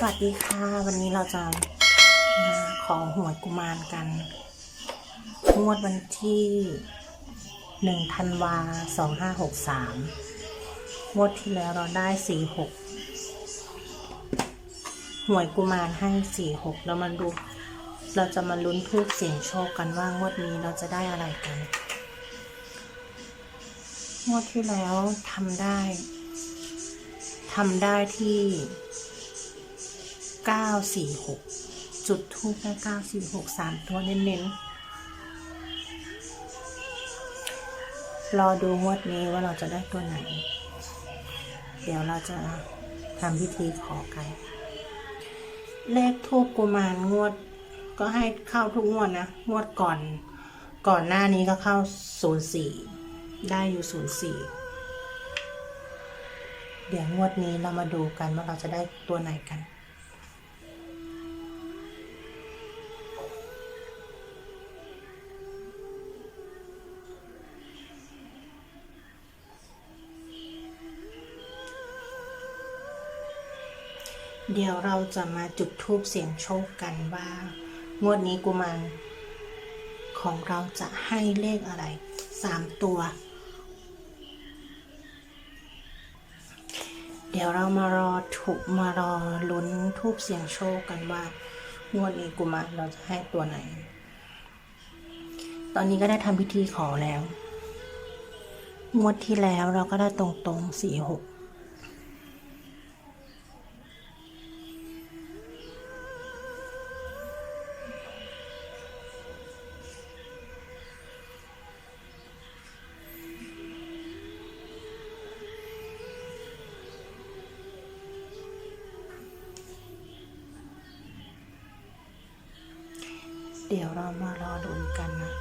สวัสดีค่ะ วันนี้เราจะมาขอหวยกุมารกัน งวดวันที่หนึ่งธันวาสองห้าหกสามงวดที่แล้วเราได้สี่หกหวยกุมารให้สี่หกแล้วมาดู เราจะมาลุ้นทูบเสียงโชคกันว่างวดนี้เราจะได้อะไรกัน งวดที่แล้วทำได้ทำได้ที่ เก้าสี่หกจุดทูบได้เก้าสี่หกสามตัวเน้นๆ รอดูงวดนี้ว่าเราจะได้ตัวไหน เดี๋ยวเราจะทำพิธีขอกัน เลขทูบกุมาร งวดก็ให้เข้าทุกงวดนะ งวดก่อน ก่อนหน้านี้ก็เข้าศูนย์สี่ได้อยู่ศูนย์สี่เดี๋ยวงวดนี้เรามาดูกันว่าเราจะได้ตัวไหนกัน เดี๋ยวเราจะมาจุดทูบเสียงโชคกันว่างวดนี้กุมารของเราจะให้เลขอะไรสามตัว เดี๋ยวเรามารอถูกมารอลุ้นทูบเสียงโชคกันว่างวดนี้กุมารเราจะให้ตัวไหน ตอนนี้ก็ได้ทำพิธีขอแล้ว งวดที่แล้วเราก็ได้ตรงๆสี่หก เดี๋ยวเรามารอดูกันนะ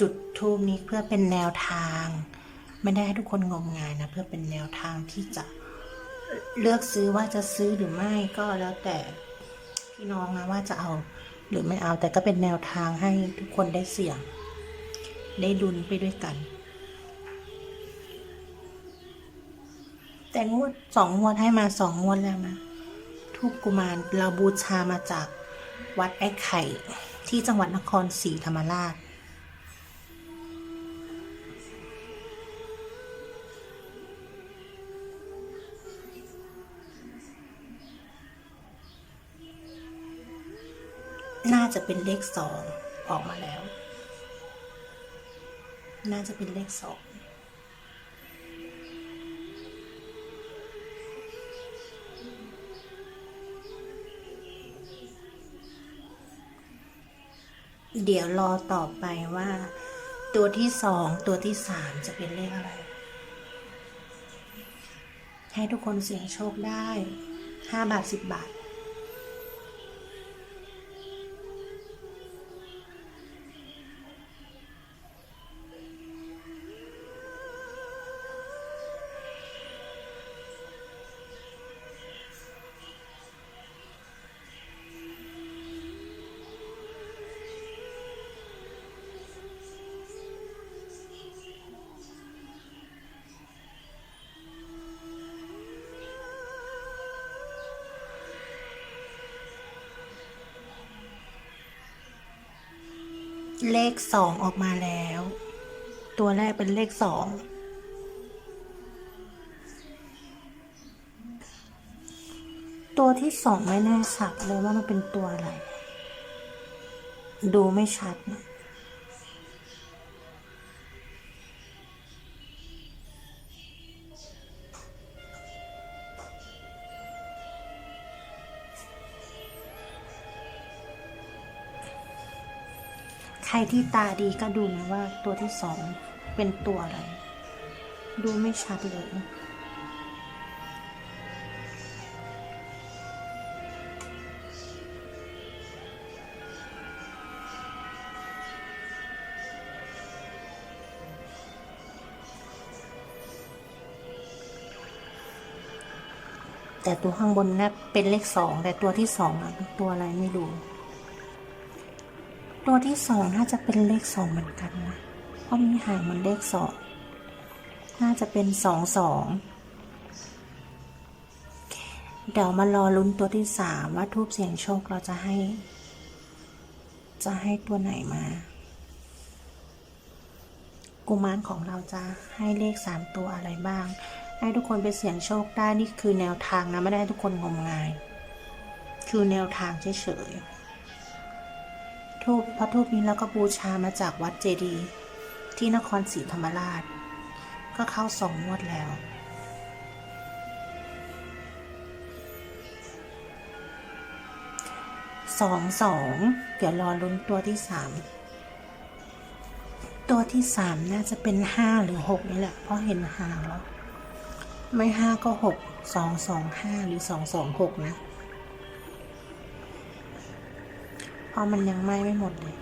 จุดทูบนี้เพื่อเป็นแนวทาง ไม่ได้ให้ทุกคนงมงายนะ เพื่อเป็นแนวทางที่จะเลือกซื้อว่าจะซื้อหรือไม่ก็แล้วแต่พี่น้องนะว่าจะเอาหรือไม่เอาแต่ก็เป็นแนวทางให้ทุกคนได้เสี่ยง ได้ดุนไปด้วยกัน แต่งวดสองงวดให้มาสองงวดแล้วนะทูปกุมารเราบูชามาจากวัดไอ้ไข่ ที่จังหวัดนครศรีธรรมราช น่าจะเป็นเลขสองออกมาแล้ว น่าจะเป็นเลขสอง เดี๋ยวรอต่อไปว่า ตัวที่สองตัวที่สามจะเป็นเลขอะไร ให้ทุกคนเสี่ยงโชคได้ห้าบาทสิบบาท เลขสองออกมาแล้ว ตัวแรกเป็นเลขสองตัวที่สองไม่แน่ชัดเลยว่ามันเป็นตัวอะไร ดูไม่ชัดนะ ใครที่ตาดีก็ดูนะว่าตัวที่สองเป็นตัวอะไร ดูไม่ชัดเลยแต่ตัวข้างบนนะเป็นเลขสองแต่ตัวที่สองอะตัวอะไรไม่รู้ ตัวที่สองน่าจะเป็นเลขสองเหมือนกันนะเพราะมีหางเหมันเลขสองน่าจะเป็นสองสองเดี๋ยวมารอลุ้นตัวที่สามว่าทูบเสียงโชคเราจะให้ จะให้ตัวไหนมา กุมารของเราจะให้เลขสามตัวอะไรบ้าง ให้ทุกคนไปเสี่ยงโชคได้นี่คือแนวทางนะไม่ได้ทุกคนงมงาย คือแนวทางเฉยๆ ทูบพระทูบนี้เราก็บูชามาจากวัดเจดีย์ที่นครศรีธรรมราช ก็เข้าสองงวดแล้ว สองสองเดี๋ยวรอลุ้นตัวที่สามตัวที่สามน่าจะเป็นห้าหรือหกนี่แหละ เพราะเห็นหางแล้ว ไม่ห้าก็หกสองสองห้าหรือสองสองหกนะ เพราะมันยังไหม้ไม่หมดเลย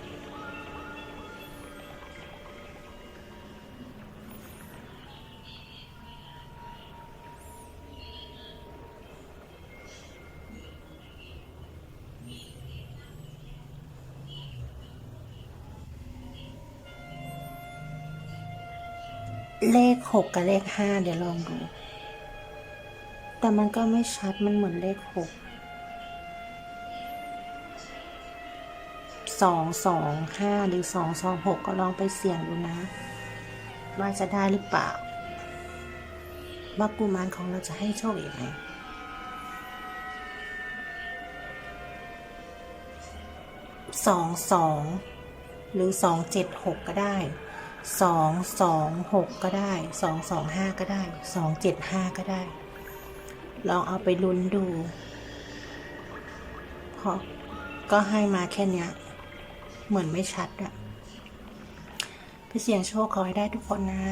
เลขหกกับเลขห้าเดี๋ยวลองดู แต่มันก็ไม่ชัดมันเหมือนเลขหก สองสองห้าหรือสองสองหกก็ลองไปเสี่ยงดูนะ ว่าจะได้หรือเปล่า ว่ากุมารของเราจะให้โชคอีกไหมสองสองหรือสองเจ็ดหกก็ได้สองสองหกก็ได้สองสองห้าก็ได้สองเจ็ดห้าก็ได้ ลองเอาไปลุ้นดูเพราะก็ให้มาแค่เนี้ย เหมือนไม่ชัดอะไปเสี่ยงโชคขอให้ได้ทุกคนนะ